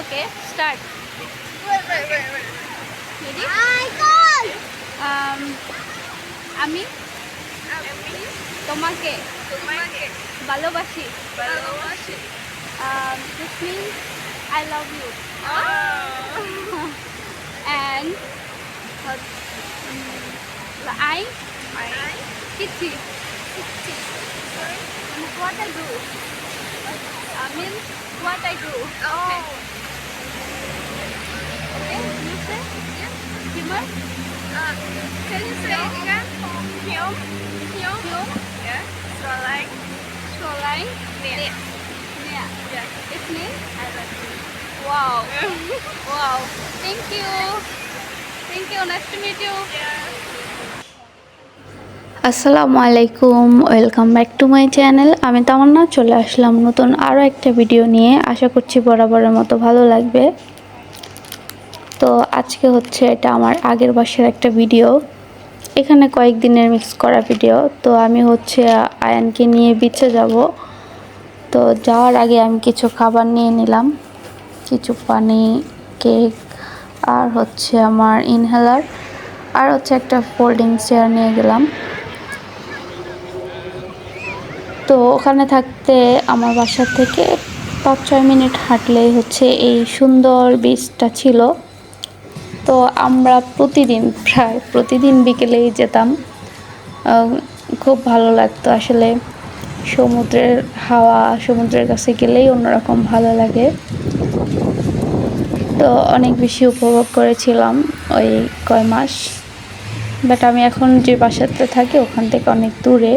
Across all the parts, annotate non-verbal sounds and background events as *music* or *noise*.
Okay start Wait, wait, wait, wait. Ready I got. Um, আমি আমি তোমাকে তোমাকে ভালোবাসি ভালোবাসি um, this means I love you *laughs* and uh, mm, I I কিচ্ছি what I do I mean what I do oh Humor uh, can you say it again? Hyum Hyum Hyum. yeah so like shoreline yeah yeah yeah it means I love you wow wow thank you thank you nice to meet you yeah আসসালামু আলাইকুম welcome back to my channel আমি তামান্না চলে আসলাম নতুন আরও একটা video নিয়ে আশা করছি বরাবরের মতো ভালো লাগবে তো আজকে হচ্ছে এটা আমার আগের বাসের একটা ভিডিও। এখানে কয়েকদিনের মিক্স করা ভিডিও তো আমি হচ্ছে আয়ানকে নিয়ে বিচে যাব। তো যাওয়ার আগে আমি কিছু খাবার নিয়ে নিলাম। কিছু পানি কেক আর হচ্ছে আমার ইনহেলার আর হচ্ছে একটা ফোল্ডিং চেয়ার নিয়ে গেলাম। তো ওখানে থাকতে আমার বাসা থেকে পাঁচ ছয় মিনিট হাঁটলেই হচ্ছে এই সুন্দর বীজটা ছিল। তো আমরা প্রতিদিন, প্রায় প্রতিদিন বিকেলেই যেতাম। খুব ভালো লাগতো আসলে। সমুদ্রের হাওয়া সমুদ্রের কাছে গেলেই অন্যরকম ভালো লাগে। তো অনেক বেশি উপভোগ করেছিলাম ওই কয় মাস। বাট আমি এখন যে বাসাতে থাকি ওখান থেকে অনেক দূরে।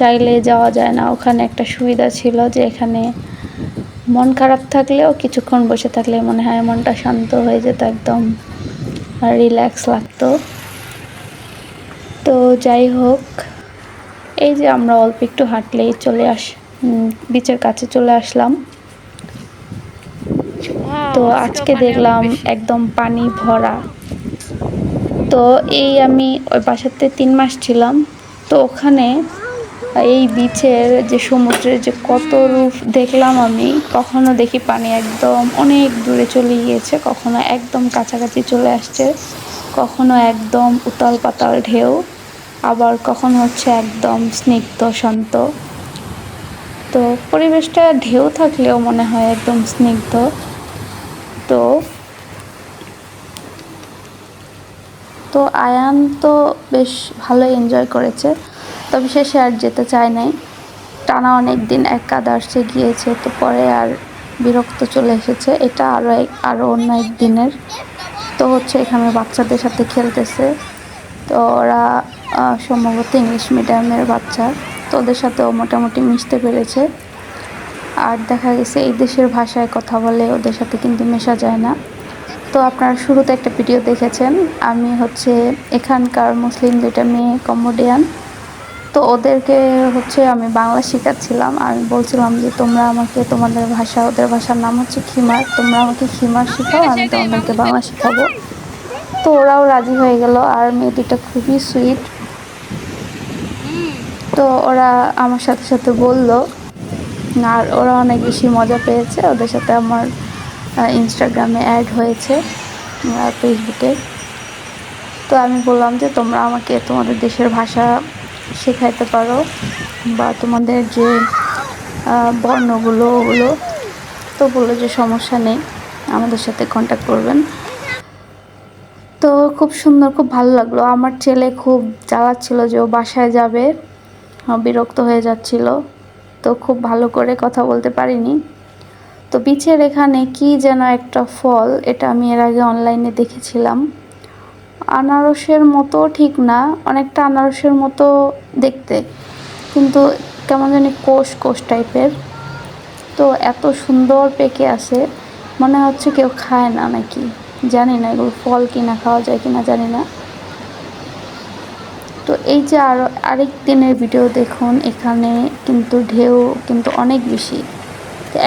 চাইলে যাওয়া যায় না। ওখানে একটা সুবিধা ছিল যে এখানে মন খারাপ থাকলেও কিছুক্ষণ বসে থাকলে মনে হয় মনটা শান্ত হয়ে যেত একদম আর রিল্যাক্স লাগতো। তো যাই হোক এই যে আমরা অল্প একটু হাঁটলেই চলে আস বিচের কাছে চলে আসলাম। তো আজকে দেখলাম একদম পানি ভরা। তো এই আমি ওই বাসাতে তিন মাস ছিলাম। তো ওখানে এই বিচের যে সমুদ্রের যে কত রূপ দেখলাম আমি, কখনো দেখি পানি একদম অনেক দূরে চলে গিয়েছে, কখনো একদম কাছাকাছি চলে আসছে, কখনো একদম উতাল পাতাল ঢেউ, আবার কখনো হচ্ছে একদম স্নিগ্ধ, শান্ত। তো পরিবেশটা ঢেউ থাকলেও মনে হয় একদম স্নিগ্ধ। তো তো আয়ান তো বেশ ভালোই এনজয় করেছে। তবে শেষে আর যেতে চায় নাই। টানা অনেক দিন এক কাদার্সে গিয়েছে, তো পরে আর বিরক্ত চলে এসেছে। এটা আরও এক আরও অন্য এক দিনের। তো হচ্ছে এখানে বাচ্চাদের সাথে খেলতেছে। তো ওরা সম্ভবত ইংলিশ মিডিয়ামের বাচ্চা। তো ওদের সাথেও মোটামুটি মিশতে পেরেছে। আর দেখা গেছে এই দেশের ভাষায় কথা বলে ওদের সাথে কিন্তু মেশা যায় না। তো আপনারা শুরুতে একটা ভিডিও দেখেছেন। আমি হচ্ছে এখানকার মুসলিম দুইটা মেয়ে কমোডিয়ান তো ওদেরকে হচ্ছে আমি বাংলা শেখাচ্ছিলাম। আমি বলছিলাম যে তোমরা আমাকে তোমাদের ভাষা ওদের ভাষার নাম হচ্ছে খিমার। তোমরা আমাকে খিমার শেখাও আমি তোমাদেরকে বাংলা শেখাবো। তো ওরাও রাজি হয়ে গেল আর মেয়ে দুটা খুবই সুইট তো ওরা আমার সাথে সাথে বলল আর ওরা অনেক বেশি মজা পেয়েছে। ওদের সাথে আমার ইনস্টাগ্রামে অ্যাড হয়েছে ফেসবুকে তো আমি বললাম যে তোমরা আমাকে তোমাদের দেশের ভাষা শেখাইতে পারো বা তোমাদের যে বর্ণগুলো ওগুলো তো বলল যে সমস্যা নেই, আমাদের সাথে কন্ট্যাক্ট করবেন। তো খুব সুন্দর, খুব ভালো লাগল। আমার ছেলে খুব জ্বালাচ্ছিল যে ও বাসায় যাবে বিরক্ত হয়ে যাচ্ছিল। তো খুব ভালো করে কথা বলতে পারিনি। তো বিচের এখানে কি যেন একটা ফল, এটা আমি এর আগে অনলাইনে দেখেছিলাম। আনারসের মতো ঠিক না, অনেকটা আনারসের মতো দেখতে। কিন্তু কেমন জানি কোষ কোষ টাইপের। তো এত সুন্দর পেকে আছে, মনে হচ্ছে কেউ খায় না নাকি? জানি না এগুলো ফল কিনা, খাওয়া যায় কিনা, জানি না। তো এই যে আরও আরেক দিনের ভিডিও দেখুন, এখানে কিন্তু ঢেউ কিন্তু অনেক বেশি।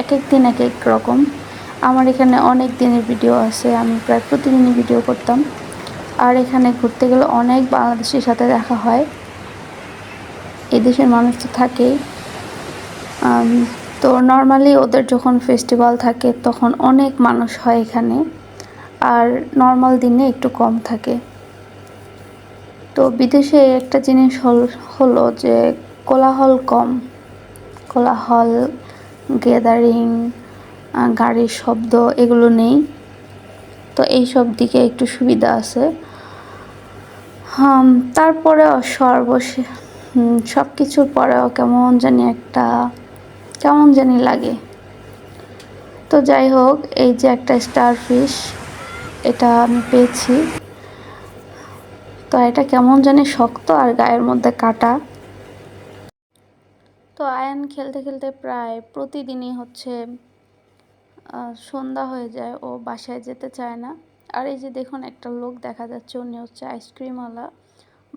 এক এক দিন এক এক রকম। আমার এখানে অনেক দিনের ভিডিও আছে, আমি প্রায় প্রতিদিনই ভিডিও করতাম। আর এখানে ঘুরতে গেলে অনেক বাংলাদেশের সাথে দেখা হয়। এই দেশের মানুষ তো থাকেই। তো নর্মালি ওদের যখন ফেস্টিভ্যাল থাকে, তখন অনেক মানুষ হয় এখানে। আর নর্মাল দিনে একটু কম থাকে। তো বিদেশে একটা জিনিস হল, হলো যে কোলাহল কম। কোলাহল গ্যাদারিং গাড়ির শব্দ, এগুলো নেই। তো এইসব দিকে একটু সুবিধা আছে। তারপরেও সর্বশে সব কিছুর পরেও কেমন জানি একটা কেমন জানি লাগে। তো যাই হোক, এই যে একটা স্টার ফিশ এটা আমি পেয়েছি। তো এটা কেমন জানি শক্ত আর গায়ের মধ্যে কাটা। তো আয়ন খেলতে খেলতে প্রায় প্রতিদিনই হচ্ছে সন্ধ্যা হয়ে যায়, ও বাসায় যেতে চায় না। আর এই যে দেখুন, একটা লোক দেখা যাচ্ছে, উনি হচ্ছে আইসক্রিমওয়ালা।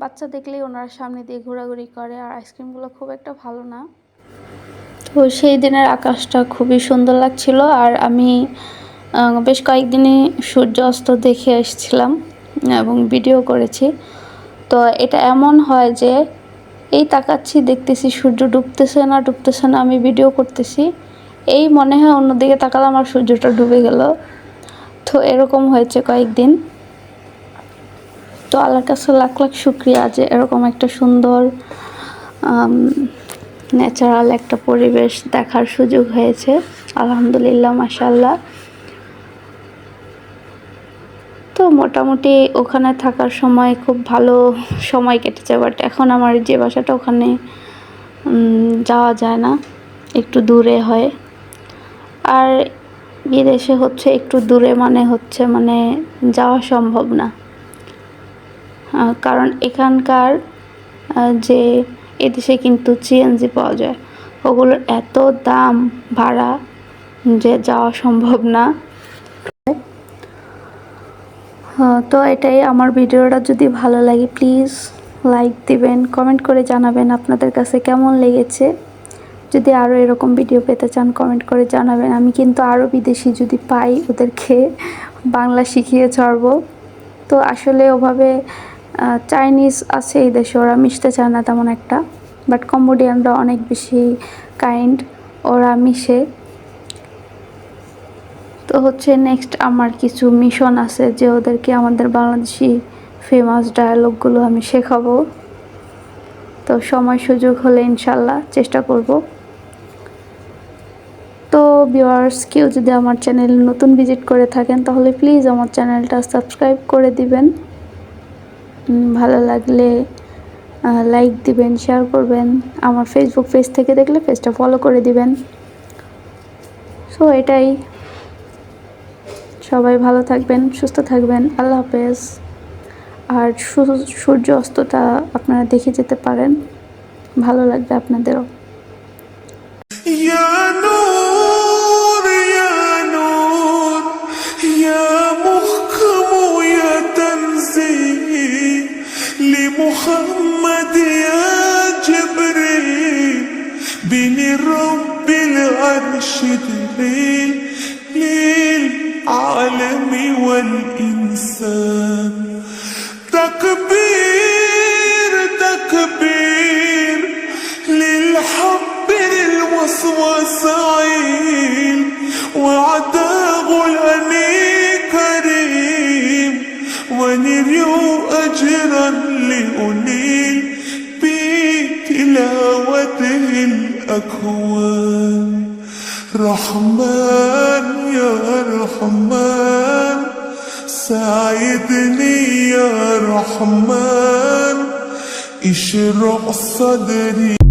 বাচ্চা দেখলেই ওনার সামনে দিয়ে ঘোরাঘুরি করে, আর আইসক্রিমগুলো খুব একটা ভালো না। তো সেই দিনের আকাশটা খুবই সুন্দর লাগছিল, আর আমি বেশ কয়েকদিনই সূর্য অস্ত দেখে এসেছিলাম এবং ভিডিও করেছি। তো এটা এমন হয় যে, এই তাকাচ্ছি, দেখতেছি সূর্য ডুবতেছে না ডুবতেছে না, আমি ভিডিও করতেছি। এই মনে হয় অন্যদিকে তাকালাম আর সূর্যটা ডুবে গেল। তো এরকম হয়েছে কয়েকদিন। তো আল্লাহর কাছে লাখ লাখ শুক্রিয়া যে এরকম একটা সুন্দর ন্যাচারাল একটা পরিবেশ দেখার সুযোগ হয়েছে। আলহামদুলিল্লাহ মাসাল্লাহ তো মোটামুটি ওখানে থাকার সময় খুব ভালো সময় কেটেছে বাট এখন আমার যে বাসাটা ওখানে যাওয়া যায় না, একটু দূরে হয়। আর বিদেশে হচ্ছে একটু দূরে মানে হচ্ছে মানে যাওয়া সম্ভব না। কারণ এখানকার যে এদেশে কিন্তু সিএনজি পাওয়া যায়, ওগুলোর এত দাম ভাড়া যে যাওয়া সম্ভব না। তো এটাই আমার ভিডিওটা। যদি ভালো লাগে প্লিজ লাইক দিবেন কমেন্ট করে জানাবেন আপনাদের কাছে কেমন লেগেছে। যদি আরও এরকম ভিডিও পেতে চান কমেন্ট করে জানাবেন। আমি কিন্তু আরও বিদেশি যদি পাই, ওদেরকে বাংলা শিখিয়ে ছাড়বো। তো আসলে ওভাবে চাইনিজ আছে এই দেশে, ওরা মিশতে চায় না তেমন একটা। বাট কম্বোডিয়ানরা অনেক বেশি কাইন্ড ওরা মিশে। তো হচ্ছে নেক্সট আমার কিছু মিশন আছে যে ওদেরকে আমাদের বাংলাদেশি ফেমাস ডায়ালগগুলো আমি শেখাবো। তো সময় সুযোগ হলে ইনশাল্লাহ চেষ্টা করব। ভিউয়ার্স কেউ যদি আমার চ্যানেল নতুন ভিজিট করে থাকেন, তাহলে প্লিজ আমার চ্যানেলটা সাবস্ক্রাইব করে দিবেন। ভালো লাগলে লাইক দিবেন শেয়ার করবেন। আমার ফেসবুক পেজ থেকে দেখলে পেজটা ফলো করে দিবেন। সো এটাই। সবাই ভালো থাকবেন, সুস্থ থাকবেন। আল্লাহ হাফেজ। আর সূর্য অস্তটা আপনারা দেখে যেতে পারেন। ভালো লাগবে আপনাদেরও। لمحمد يا جبريل بين رب العرش دليل للعالم والإنسان. تكبير تكبير للحب للوسواس عين وعداه الأني كريم ونريو أجرا لأنيل بتلاوته الأكوان. رحمن يا رحمن ساعدني يا رحمن. اشرح صدري